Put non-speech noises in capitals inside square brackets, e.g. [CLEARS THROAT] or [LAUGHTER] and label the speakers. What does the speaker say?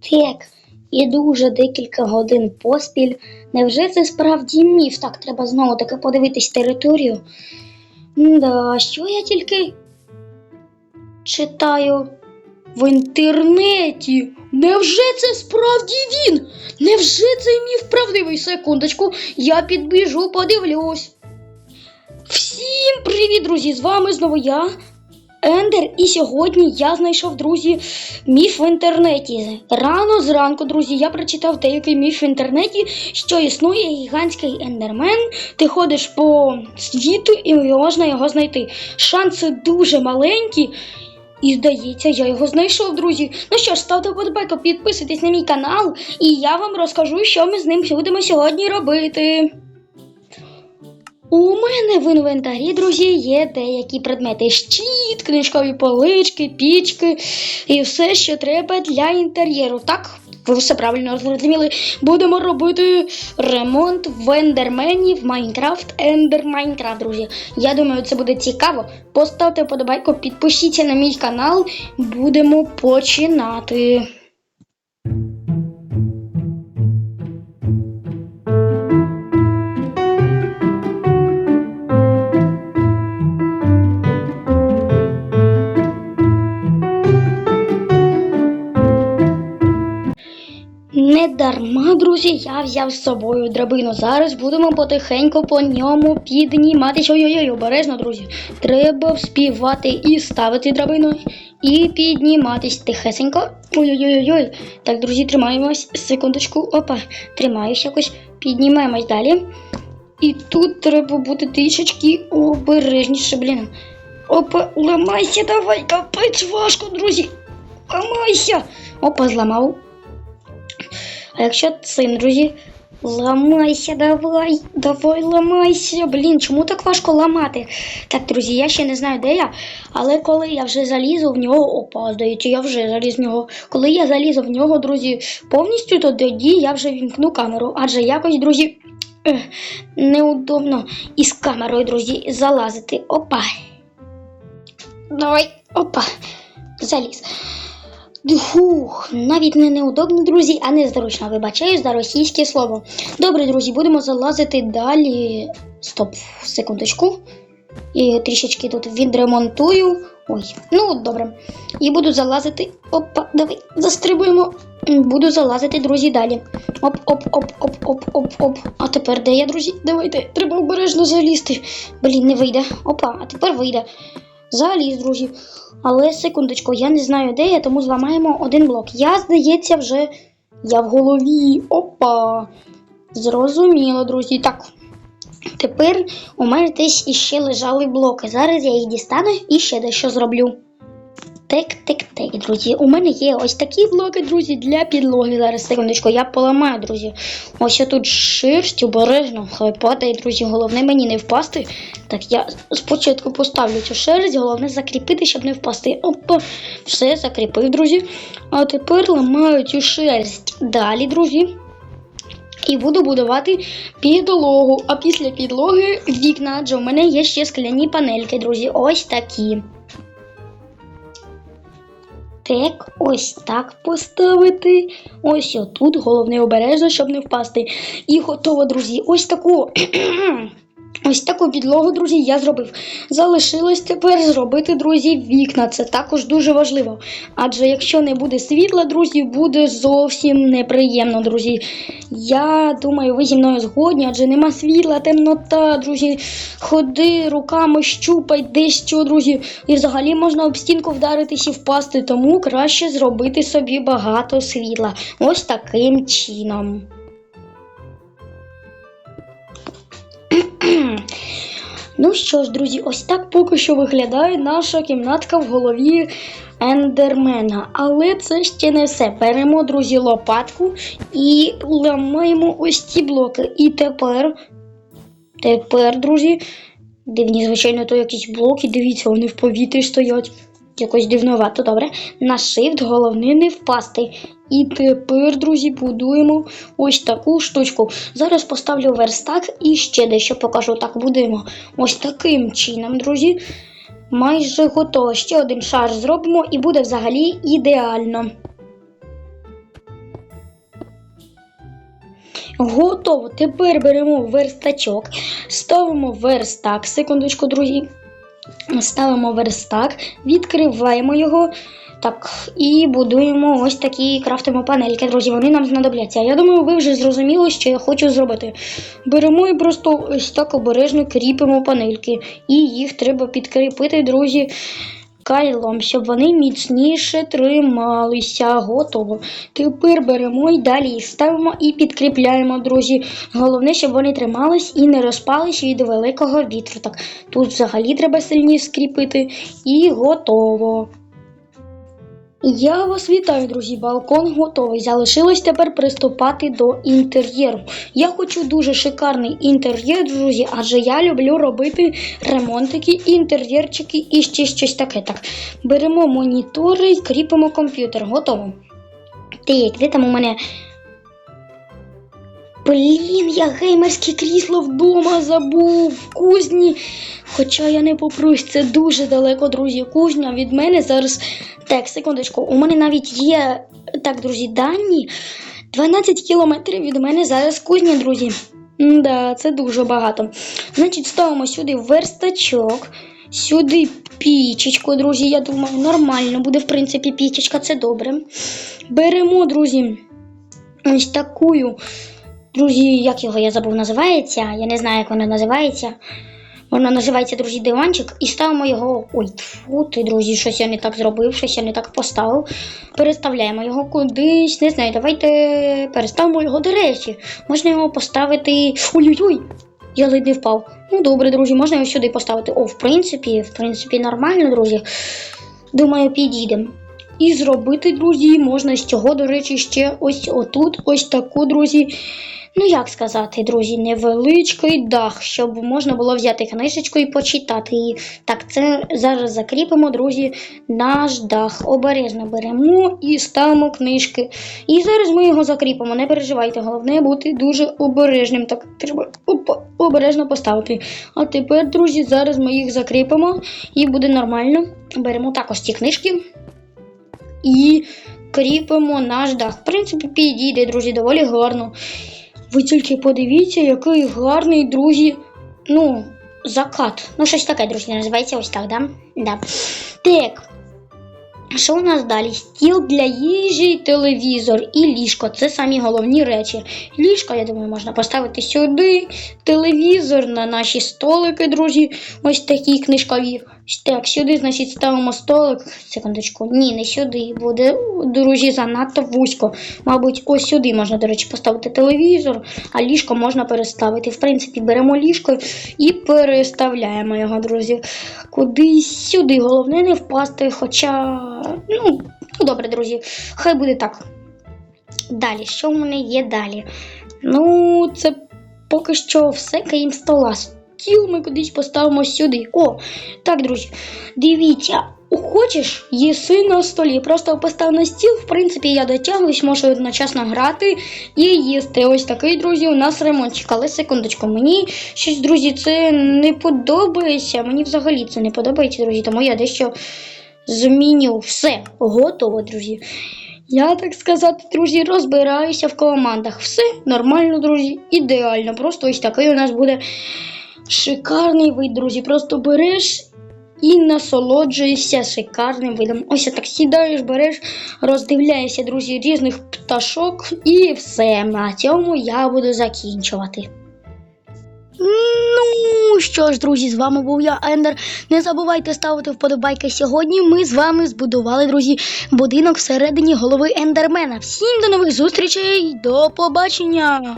Speaker 1: Так, іду вже декілька годин поспіль. Невже це справді міф? Так, треба знову таки подивитись територію. Да, що я тільки читаю в інтернеті. Невже це справді він? Невже цей міф правдивий? Секундочку, я підбіжу, подивлюсь. Всім привіт, друзі! З вами знову я, Ендер, і сьогодні я знайшов, друзі, міф в інтернеті. Рано зранку, друзі, я прочитав деякий міф в інтернеті, що існує гігантський ендермен. Ти ходиш по світу і можна його знайти. Шанси дуже маленькі. І здається, я його знайшов, друзі. Ну що ж, ставте вподобайку, підписуйтесь на мій канал, і я вам розкажу, що ми з ним будемо сьогодні робити. У мене в інвентарі, друзі, є деякі предмети: щит, книжкові полички, пічки і все, що треба для інтер'єру. Так, ви все правильно зрозуміли. Будемо робити ремонт в ендермені в Майнкрафт Ендер Майнкрафт, друзі. Я думаю, це буде цікаво. Поставте вподобайку, підпишіться на мій канал. Будемо починати. Дарма, друзі, я взяв з собою драбину. Зараз будемо потихеньку по ньому підніматися. Ой-ой-ой, обережно, друзі. Треба вспівати і ставити драбину, і підніматись тихесенько. Ой-ой-ой. Так, друзі, тримаємось. Секундочку. Опа, тримаюсь якось. Піднімаємось далі. І тут треба бути трішечки обережніше, блін. Опа, ламайся, давай, капець важко, друзі. Ламайся. Опа, зламав. А якщо цим, друзі, ламайся, давай, давай ламайся. Блін, чому так важко ламати? Так, друзі, я ще не знаю, де я, але коли я вже залізу в нього, опа, здається, я вже заліз в нього. Коли я залізу в нього, друзі, повністю, то тоді я вже вімкну камеру. Адже якось, друзі, неудобно із камерою, друзі, залазити. Опа. Давай, опа, заліз. Фух, навіть не неудобно, друзі, а незручно. Вибачаю за російське слово. Добре, друзі, будемо залазити далі. Стоп, секундочку. І трішечки тут відремонтую. Ой, ну добре. І буду залазити. Опа, давай, застрибуємо. Буду залазити, друзі, далі. Оп, оп, оп, оп, оп, оп, оп. А тепер де я, друзі? Давайте, треба обережно залізти. Блін, не вийде. Опа, а тепер вийде. Заліз, друзі. Але секундочку, я не знаю, де я, тому зламаємо один блок. Я, здається, вже я в голові. Опа. Зрозуміло, друзі. Так. Тепер у мене десь іще лежали блоки. Зараз я їх дістану і ще дещо зроблю. Тек-тек-тек, друзі. У мене є ось такі блоки, друзі, для підлоги. Зараз секундочку, я поламаю, друзі. Ось я тут шерсть обережно. Хай падає, друзі. Головне мені не впасти. Так, я спочатку поставлю цю шерсть, головне закріпити, щоб не впасти. Опа, все закріпив, друзі. А тепер ламаю цю шерсть. Далі, друзі. І буду будувати підлогу. А після підлоги вікна, адже у мене є ще скляні панельки, друзі. Ось такі. Так, ось так поставити. Ось отут. Головне обережно, щоб не впасти. І готово, друзі. Ось таку. [CLEARS THROAT] Ось таку підлогу, друзі, я зробив. Залишилось тепер зробити, друзі, вікна. Це також дуже важливо. Адже якщо не буде світла, друзі, буде зовсім неприємно, друзі. Я думаю, ви зі мною згодні, адже нема світла, темнота, друзі. Ходи руками, щупай десь що, друзі. І взагалі можна об стінку вдаритись і впасти, тому краще зробити собі багато світла. Ось таким чином. [CLEARS THROAT] Ну що ж, друзі, ось так поки що виглядає наша кімнатка в голові ендермена. Але це ще не все. Беремо, друзі, лопатку і ламаємо ось ці блоки. І тепер, тепер, друзі, дивні, звичайно, то якісь блоки, дивіться, вони в повітрі стоять. Якось дивновато, добре. На shift головне не впасти. І тепер, друзі, будуємо ось таку штучку. Зараз поставлю верстак і ще дещо покажу. Так, будуємо ось таким чином, друзі. Майже готово. Ще один шар зробимо і буде взагалі ідеально. Готово. Тепер беремо верстачок, ставимо верстак. Секундочку, друзі. Ставимо верстак, відкриваємо його. Так, і будуємо ось такі крафтимо панельки, друзі. Вони нам знадобляться. Я думаю, ви вже зрозуміли, що я хочу зробити. Беремо і просто ось так обережно кріпимо панельки. І їх треба підкріпити, друзі, кайлом, щоб вони міцніше трималися. Готово. Тепер беремо і далі їх ставимо і підкріпляємо, друзі. Головне, щоб вони тримались і не розпались від великого вітру. Так, тут взагалі треба сильніше скріпити. І готово. Я вас вітаю, друзі. Балкон готовий. Залишилось тепер приступати до інтер'єру. Я хочу дуже шикарний інтер'єр, друзі, адже я люблю робити ремонтики, інтер'єрчики і ще щось таке. Так, беремо монітори і кріпимо комп'ютер. Готово. Так, де там у мене. Блін, я геймерське крісло вдома забув в кузні. Хоча я не попрусь, це дуже далеко, друзі. Кузня від мене зараз. Так, секундочку, у мене навіть є так, друзі, дані. 12 кілометрів від мене зараз кузня, друзі. Да, це дуже багато. Значить, ставимо сюди верстачок, сюди пічечку, друзі. Я думаю, нормально буде, в принципі, пічечка, це добре. Беремо, друзі, ось такую. Друзі, як його я забув називається. Я не знаю, як вона називається. Вона називається, друзі, диванчик, і ставимо його. Ой, фу, ти, друзі, щось я не так зробив, щось я не так поставив. Переставляємо його кудись. Не знаю, давайте переставимо його до речі. Можна його поставити. Ой-ой-ой! Я ледь не впав. Ну, добре, друзі, можна його сюди поставити. О, в принципі, в принципі, нормально, друзі. Думаю, підійдемо. І зробити, друзі, можна з цього, до речі, ще ось отут, ось таку, друзі. Ну, як сказати, друзі, невеличкий дах, щоб можна було взяти книжечку і почитати її. Так, це зараз закріпимо, друзі, наш дах. Обережно беремо і ставимо книжки. І зараз ми його закріпимо. Не переживайте, головне бути дуже обережним. Так, треба опа, обережно поставити. А тепер, друзі, зараз ми їх закріпимо і буде нормально. Беремо також ці книжки і кріпимо наш дах. В принципі, підійде, друзі, доволі гарно. Ви тільки подивіться, який гарний, друзі, ну, закат. Ну, щось таке, друзі, називається ось так, да? Да. Так. Що у нас далі? Стіл для їжі, телевізор і ліжко. Це самі головні речі. Ліжко, я думаю, можна поставити сюди. Телевізор на наші столики, друзі. Ось такі книжкові. Так, сюди, значить, ставимо столик. Секундочку. Ні, не сюди. Буде, друзі, занадто вузько. Мабуть, ось сюди можна, до речі, поставити телевізор, а ліжко можна переставити. В принципі, беремо ліжко і переставляємо його, друзі. Кудись сюди. Головне не впасти, хоча. Ну, ну добре, друзі, хай буде так. Далі, що в мене є далі? Ну, це поки що все, крім стола. Стіл ми кудись поставимо сюди. О, так, друзі, дивіться. Хочеш, їси на столі. Просто постав на стіл, в принципі, я дотягуюсь, можу одночасно грати і їсти. Ось такий, друзі, у нас ремонтик. Але секундочку, мені щось, друзі, це не подобається. Мені взагалі це не подобається, друзі, тому я дещо зміню. Все, готово, друзі. Я, так сказати, друзі, розбираюся в командах. Все нормально, друзі, ідеально. Просто ось такий у нас буде шикарний вид, друзі. Просто береш і насолоджуєшся шикарним видом. Ось так сідаєш, береш, роздивляєшся, друзі, різних пташок, і все. На цьому я буду закінчувати. Ну що ж, друзі, з вами був я, Ендер. Не забувайте ставити вподобайки сьогодні. Ми з вами збудували, друзі, будинок всередині голови Ендермена. Всім до нових зустрічей, до побачення!